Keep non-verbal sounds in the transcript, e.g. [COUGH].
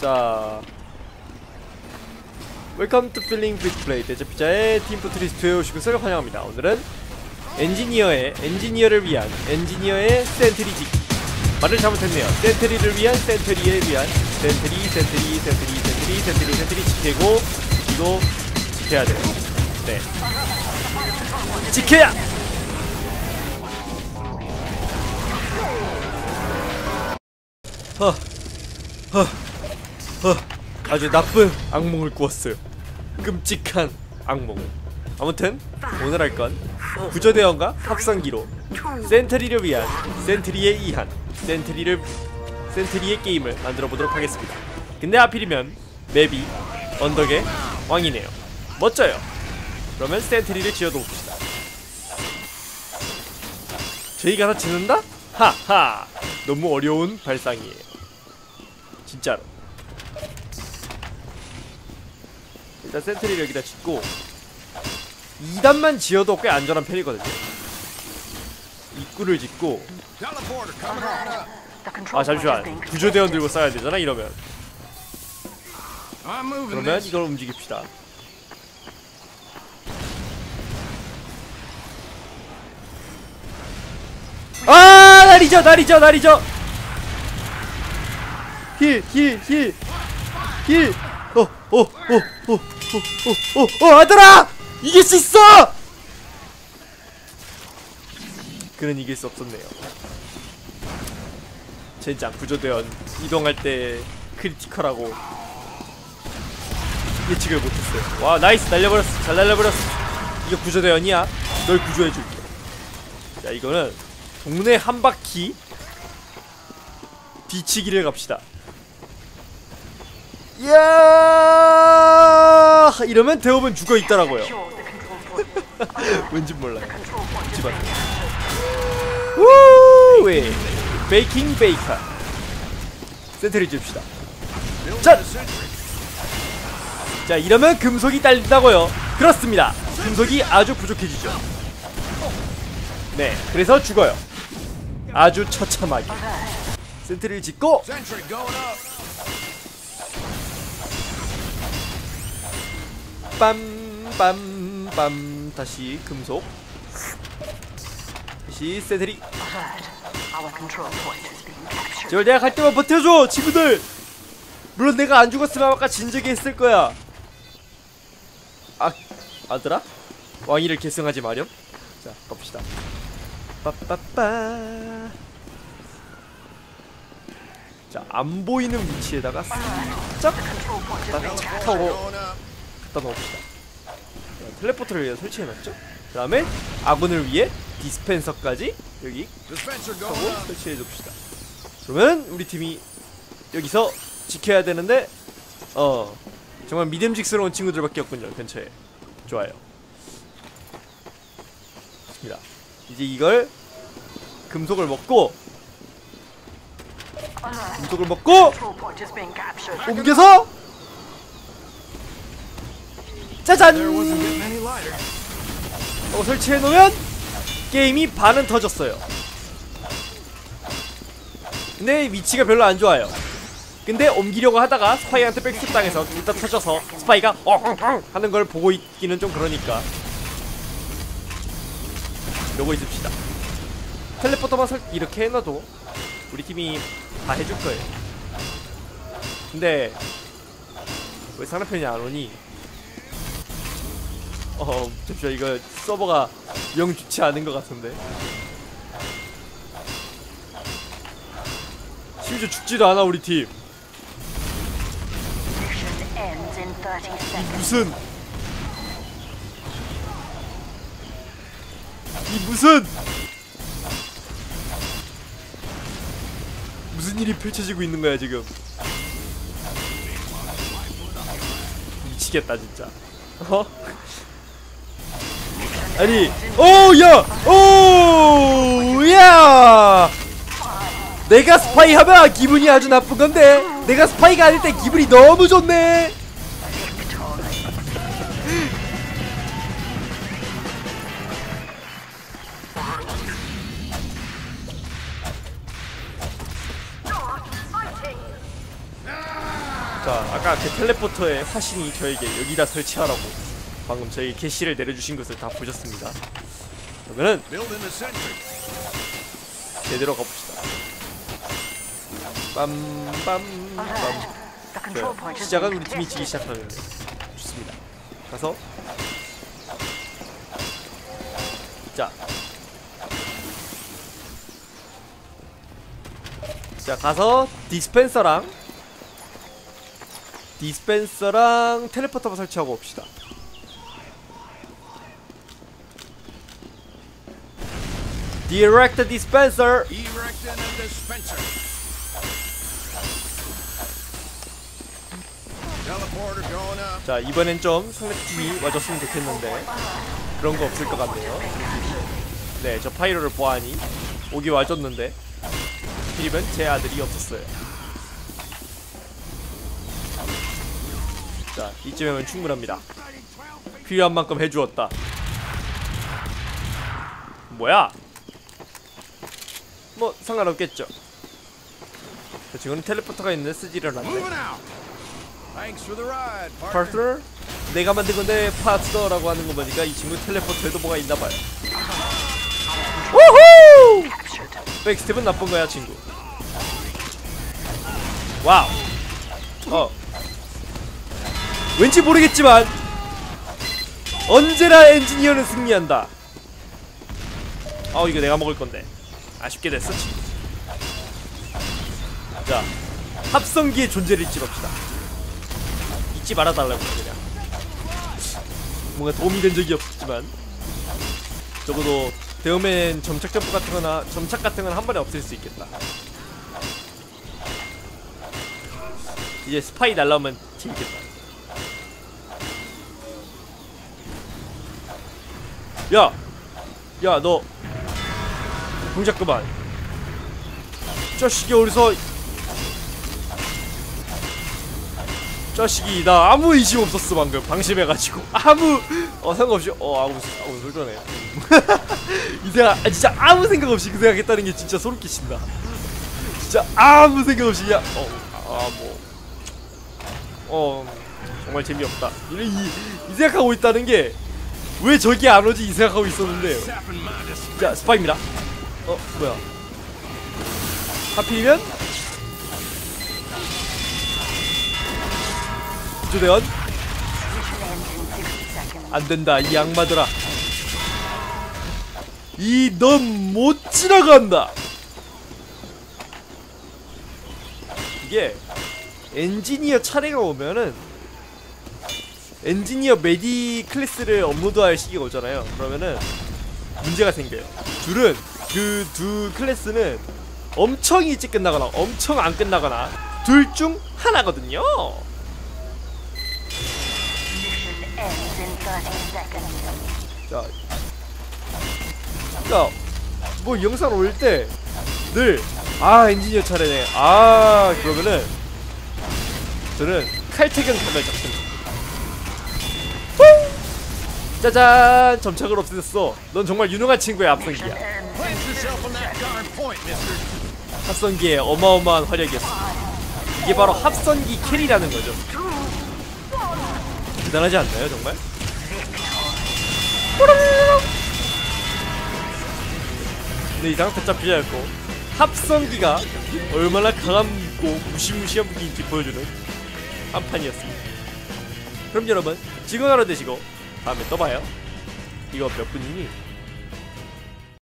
자. 웰컴 투 필링 빅 플레이 대제피자의 팀 포트리스트에 오신 것을 환영합니다. 오늘은 엔지니어의 엔지니어를 위한 엔지니어의 센트리 지. 말을 잘못했네요. 센트리를 위한 센트리에 위한 센트리 센트리 센트리 센트리 센트리 센트리 지키고 이거 지켜야 돼요. 네. 지켜야! 허 허, 허, 아주 나쁜 악몽을 꾸었어요. 끔찍한 악몽. 아무튼 오늘 할 건 구조대원과 확성기로 센트리를 위한 센트리에 의한 센트리를 센트리의 게임을 만들어 보도록 하겠습니다. 근데 하필이면 맵이 언덕의 왕이네요. 멋져요. 그러면 센트리를 지어도 봅시다. 저희가 다 짓는다? 하하! 너무 어려운 발상이에요. 진짜로. 일단 센트리를 여기다 짓고 2단만 지어도 꽤 안전한 편이거든요. 입구를 짓고 아 잠시만. 구조대원 들고 싸야 되잖아 이러면. 그러면 이걸 움직입시다. 아 날이죠 날이죠 날이죠 힐, 힐, 힐, 힐. 어, 어, 어, 어, 어, 어, 어, 어, 아들아! 이길 수 있어! 그는 이길 수 없었네요. 젠장 구조대원 이동할 때 크리티컬하고 예측을 못했어요. 와, 나이스 날려버렸어. 잘 날려버렸어. 이거 구조대원이야. 널 구조해줄게. 자, 이거는 동네 한 바퀴 뒤치기를 갑시다. 이야 이러면 대업은 죽어 있더라고요. [LAUGHS] 왠지 몰라요. 집안. 우 왜 베이킹 베이커 센트를 줍시다. 자, 자 이러면 금속이 딸린다고요. 그렇습니다. 금속이 아주 부족해지죠. 네, 그래서 죽어요. 아주 처참하게. 센트를 짓고 빰빰빰. 다시 금속. 다시 세드리. 제발 내가 갈 때만 버텨줘 친구들! 물론 내가 안 죽었으면 아까 진작에 했을 거야. 아 아들아? 왕위를 계승하지 마렴. 자 갑시다. 빠빠빠. 자 안 보이는 위치에다가 살짝 딱 타고 갖다 넣읍시다. 자, 텔레포트를 위해 설치해놨죠? 그 다음에 아군을 위해 디스펜서까지 여기 하고 설치해줍시다. 그러면 우리 팀이 여기서 지켜야 되는데 어 정말 믿음직스러운 친구들밖에 없군요 근처에. 좋아요. 좋습니다. 이제 이걸 금속을 먹고 금속을 먹고 옮겨서 짜잔! 어, 설치해놓으면 게임이 반은 터졌어요. 근데 위치가 별로 안 좋아요. 근데 옮기려고 하다가 스파이한테 백스텝 당해서 일단 터져서 스파이가 어흥흥 하는 걸 보고 있기는 좀 그러니까. 이러고 있읍시다. 텔레포터만 설 이렇게 해놔도 우리 팀이 다 해줄 거예요. 근데 왜 상대편이 안 오니 어 잠시만 이거 서버가 영 좋지 않은 것 같은데. 심지어 죽지도 않아 우리 팀. 이 무슨? 이 무슨? 무슨 일이 펼쳐지고 있는 거야 지금? 미치겠다 진짜. 어? 아니 오야 오야! 내가 스파이 하면 기분이 아주 나쁜 건데 내가 스파이가 아닐 때 기분이 너무 좋네. 자 아까 그 텔레포터의 화신이 저에게 여기다 설치하라고 방금 저희 게시를 내려주신 것을 다 보셨습니다 그러면은. 제대로 가봅시다 빰빰빰 has 시작은 우리 팀이 지기. 시작하면 좋습니다 가서 자. 자 가서 디스펜서랑 디스펜서랑 텔레포터 설치하고 옵시다 a dispenser. 자 이번엔 좀 상대팀이 와줬으면 좋겠는데 그런 거 없을 것 같네요. 네 저 파이로를 보아하니 오기 와줬는데 필립은 제 아들이 없었어요. 자 이쯤이면 충분합니다. 필요한 만큼 해주었다. 뭐야 뭐 상관없겠죠 자, 지금은 텔레포터가 있는데 쓰지를 않네. 파트너? 내가 만든 건데 파트너라고 하는 거 보니까 이 친구 텔레포트에도 뭐가 있나 봐요. 우후! 백스텝은 나쁜 거야, 친구. 와우. 어. 왠지 모르겠지만 언제나 엔지니어는 승리한다. 어, 이거 내가 먹을 건데. 아쉽게 됐어. 자, 합성기의 존재를 잊지 맙시다. 잊지 말아달라고 그냥 뭔가 도움이 된 적이 없지만 적어도 대어맨 점착 점프 같은 거나 점착 같은 건 한 번에 없앨 수 있겠다 이제 스파이 날라오면 재밌겠다 야! 야 너 동작 그만. 자식이 어디서 자식이 나 아무 의심 없었어 방금. 방심해가지고. [LAUGHS] 아무 어 상관없이 어 아무 아무 솔직하네. [LAUGHS] 이 생각 아, 진짜 아무 생각 없이 그 생각했다는 게 진짜 소름 끼친다. 진짜 아무 생각 없이 그냥 어아뭐. 어, 정말 재미없다. 이, 이, 이 생각하고 있다는 게 왜 저기 안 오지 이 생각하고 있었는데. 자 스파입니다 어 뭐야? 하필이면? 구조대원 Mission ends in 60 seconds. 안된다 이 악마들아. 이 넌 못 지나간다. 이게 엔지니어 차례가 오면은 엔지니어 메디 클래스를 업로드할 시기가 오잖아요. 그러면은 문제가 생겨요. 둘은 그 두 클래스는 엄청 일찍 끝나거나 엄청 안 끝나거나 둘 중 하나거든요 Mission ends in 30 seconds. 자, 자, 뭐 영상 올릴 때 늘 아 엔지니어 차례네. 아 그러면은 저는 칼퇴근 감을 잡습니다. 후! 짜잔 점착을 없애졌어. 넌 정말 유능한 친구야 앞선기야. 합선기의 어마어마한 활약이었어. 이게 바로 합선기 캐리라는 거죠. 대단하지 않나요 정말? 네 이상 대짜 피자였고 합성기가 얼마나 강하고 무시무시한 무기인지 보여주는 한 판이었습니다. 그럼 여러분 즐거운 하루 되시고 다음에 또 봐요. 이거 몇 분이니?